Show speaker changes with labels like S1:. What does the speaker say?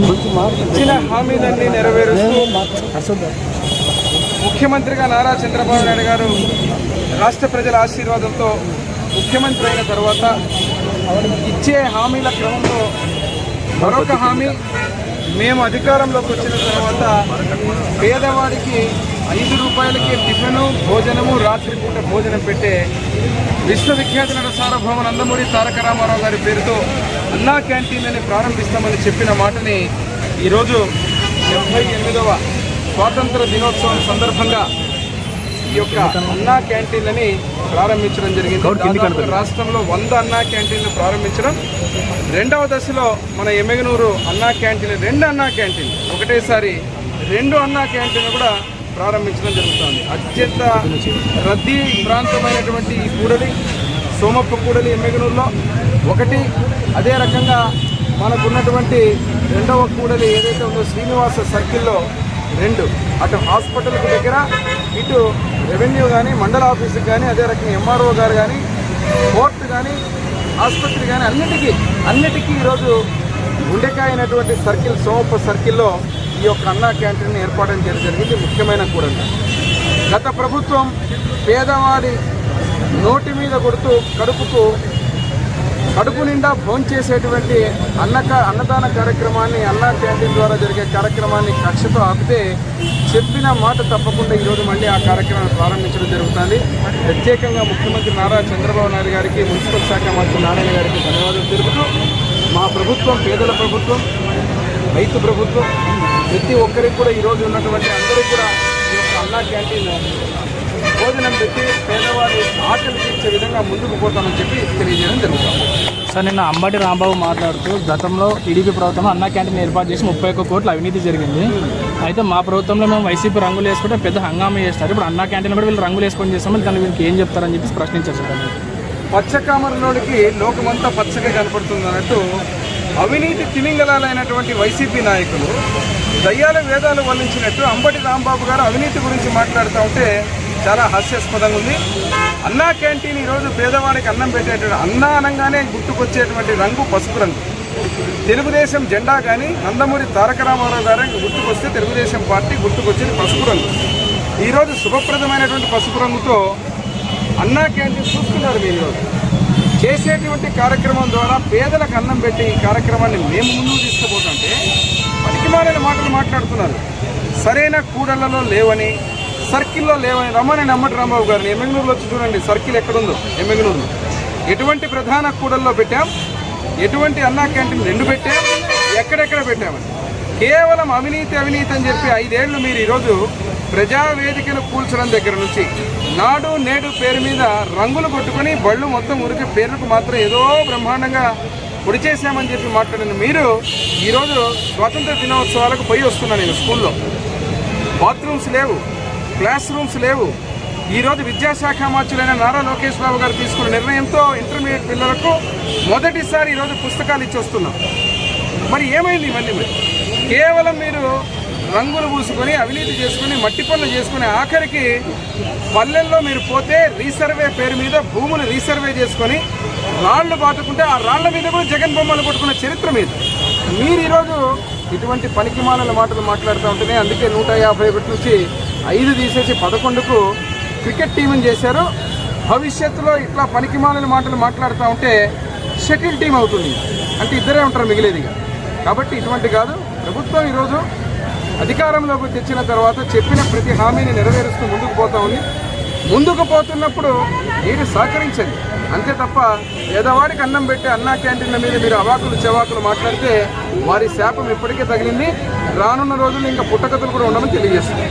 S1: ఇచ్చిన హామీలన్నీ నెరవేరుస్తూ ముఖ్యమంత్రిగా నారా చంద్రబాబు నాయుడు గారు రాష్ట్ర ప్రజల ఆశీర్వాదంతో ముఖ్యమంత్రి అయిన తర్వాత ఇచ్చే హామీల క్రమంలో మరొక హామీ మేము అధికారంలోకి వచ్చిన తర్వాత పేదవాడికి ఐదు రూపాయలకి టిఫిను భోజనము రాత్రిపూట భోజనం పెట్టే విశ్వవిఖ్యాత నట సార్వభౌమ నందమూరి తారక రామారావు గారి పేరుతో అన్నా క్యాంటీన్లని ప్రారంభిస్తామని చెప్పిన మాటని ఈరోజు డెబ్బై ఎనిమిదవ స్వాతంత్ర దినోత్సవం సందర్భంగా ఈ యొక్క అన్నా క్యాంటీన్లని ప్రారంభించడం జరిగింది. రాష్ట్రంలో వంద అన్నా క్యాంటీన్లు ప్రారంభించడం రెండవ దశలో మన ఎమ్మెగనూరు అన్నా క్యాంటీన్ రెండు అన్నా క్యాంటీన్ ఒకటేసారి రెండు అన్నా క్యాంటీన్లు కూడా ప్రారంభించడం జరుగుతుంది. అత్యంత రద్దీ ప్రాంతమైనటువంటి ఈ కూడలి సోమప్ప కూడలి ఎమ్మెగనూరులో ఒకటి అదే రకంగా మనకున్నటువంటి రెండవ కూడలి ఏదైతే ఉందో శ్రీనివాస సర్కిల్లో రెండు. అటు హాస్పిటల్కి దగ్గర ఇటు రెవెన్యూ కానీ మండల ఆఫీసుకి కానీ అదే రకంగా ఎంఆర్ఓ గారు కానీ కోర్టు కానీ ఆసుపత్రి కానీ అన్నిటికీ అన్నిటికీ ఈరోజు గుండెకాయ అయినటువంటి సర్కిల్ సోమప్ప సర్కిల్లో ఈ యొక్క అన్నా క్యాంటీన్ ఏర్పాటు చేయడం జరిగింది ముఖ్యమైన కూడా గత ప్రభుత్వం పేదవాడి నోటి మీద కొడుతూ కడుపుకు కడుపు నిండా భోంచేసేటువంటి అన్నక అన్నదాన కార్యక్రమాన్ని అన్నా క్యాంటీన్ ద్వారా జరిగే కార్యక్రమాన్ని కక్షతో ఆపితే చెప్పిన మాట తప్పకుండా ఈరోజు మళ్ళీ ఆ కార్యక్రమాన్ని ప్రారంభించడం జరుగుతుంది. ప్రత్యేకంగా ముఖ్యమంత్రి నారా చంద్రబాబు నాయుడు గారికి మున్సిపల్ శాఖ మంత్రి నారాయణ గారికి ధన్యవాదాలు తెలుపుతూ మా ప్రభుత్వం పేదల ప్రభుత్వం రైతు ప్రభుత్వం ప్రతి ఒక్కరికి కూడా ఈరోజు ఉన్నటువంటి అందరూ కూడా ఈ యొక్క అన్నా క్యాంటీన్ భోజనం పెట్టి పేదవారి ఆకలి తీర్చే విధంగా ముందుకు పోతామని చెప్పి తెలియజేయడం జరుగుతుంది.
S2: సార్ నిన్న అంబటి రాంబాబు మాట్లాడుతూ గతంలో టీడీపీ ప్రభుత్వం అన్న క్యాంటీన్ ఏర్పాటు చేసి ముప్పై ఒక్క కోట్ల అవినీతి జరిగింది. అయితే మా ప్రభుత్వంలో మేము వైసీపీ రంగులు వేసుకుంటే పెద్ద హంగామా చేస్తారు. ఇప్పుడు అన్న క్యాంటీన్ కూడా వీళ్ళు రంగులు వేసుకొని చేస్తామని దాన్ని వీళ్ళకి ఏం చెప్తారని చెప్పి ప్రశ్నించారు సార్.
S1: పచ్చకామరలోనికి లోకమంతా పచ్చగా కనపడుతుంది అన్నట్టు అవినీతి తిమింగలాలైనటువంటి వైసీపీ నాయకులు దయ్యాల వేదాలు వల్లించినట్టు అంబటి రాంబాబు గారు అవినీతి గురించి మాట్లాడుతూ ఉంటే చాలా హాస్యాస్పదంగా ఉంది. అన్నా క్యాంటీన్ ఈరోజు పేదవాడికి అన్నం పెట్టేటువంటి అన్నా అనగానే గుర్తుకొచ్చేటువంటి రంగు పసుపు రంగు. తెలుగుదేశం జెండా కానీ నందమూరి తారక రామారావు గారికి గుర్తుకొస్తే తెలుగుదేశం పార్టీ గుర్తుకొచ్చేది పసుపు రంగు. ఈరోజు శుభప్రదమైనటువంటి పసుపు రంగుతో అన్నా క్యాంటీన్ చూస్తున్నారు మీరు ఈరోజు. చేసేటువంటి కార్యక్రమం ద్వారా పేదలకు అన్నం పెట్టి ఈ కార్యక్రమాన్ని మేము ముందుకు తీసుకుపోతుంటే పనికిమాలిన మాటలు మాట్లాడుతున్నారు. సరైన కూడళ్ళలో లేవని సర్కిల్లో లేవని రమ్మని నమ్మటి రాంబాబు గారిని ఎమ్మెగనూరులో వచ్చి చూడండి సర్కిల్ ఎక్కడుందో ఎమ్మెగనూరులో. ఎటువంటి ప్రధాన కూడల్లో పెట్టాం ఎటువంటి అన్నా క్యాంటీన్ రెండు పెట్టాం ఎక్కడెక్కడ పెట్టామని. కేవలం అవినీతి అవినీతి అని చెప్పి ఐదేళ్ళు మీరు ఈరోజు ప్రజావేదికను కూల్చడం దగ్గర నుంచి నాడు నేడు పేరు మీద రంగులు కొట్టుకుని బళ్ళు మొత్తం ఉరికి పేరుకు మాత్రం ఏదో బ్రహ్మాండంగా పొడి చేశామని చెప్పి మాట్లాడిన మీరు ఈరోజు స్వాతంత్ర దినోత్సవాలకు పోయి వస్తున్నాను నేను స్కూల్లో. బాత్రూమ్స్ లేవు క్లాస్ రూమ్స్ లేవు. ఈరోజు విద్యాశాఖ మార్చులైన నారా లోకేష్ బాబు గారు తీసుకున్న నిర్ణయంతో ఇంటర్మీడియట్ పిల్లలకు మొదటిసారి ఈరోజు పుస్తకాలు ఇచ్చి వస్తున్నాం. మరి ఏమైంది మళ్ళీ మరి? కేవలం మీరు రంగులు పూసుకొని అవినీతి చేసుకుని మట్టి పనులు చేసుకుని ఆఖరికి పల్లెల్లో మీరు పోతే రీసర్వే పేరు మీద భూములు రీసర్వే చేసుకొని రాళ్ళు పాతుకుంటే ఆ రాళ్ళ మీద కూడా జగన్ బొమ్మలు కొట్టుకున్న చరిత్ర మీద. మీరు ఈరోజు ఇటువంటి పనికిమాలిన మాటలు మాట్లాడుతూ ఉంటేనే అందుకే నూట యాభై ఒకటి నుంచి ఐదు తీసేసి పదకొండుకు క్రికెట్ టీంని చేశారు. భవిష్యత్తులో ఇట్లా పనికిమాలిన మాటలు మాట్లాడుతూ ఉంటే షటిల్ టీం అవుతుంది. అంటే ఇద్దరే ఉంటారు మిగిలేది. కాబట్టి ఇటువంటి కాదు. ప్రభుత్వం ఈరోజు అధికారంలోకి తెచ్చిన తర్వాత చెప్పిన ప్రతి హామీని నెరవేరుస్తూ ముందుకు పోతా ఉంది. ముందుకు పోతున్నప్పుడు మీరు సహకరించండి. అంతే తప్ప పేదవాడికి అన్నం పెట్టి అన్నా క్యాంటీన్ల మీద మీరు అవాకులు చెవాకులు మాట్లాడితే వారి శాపం ఇప్పటికే తగిలింది. రానున్న రోజుల్లో ఇంకా పుట్టకథలు కూడా ఉండమని తెలియజేస్తుంది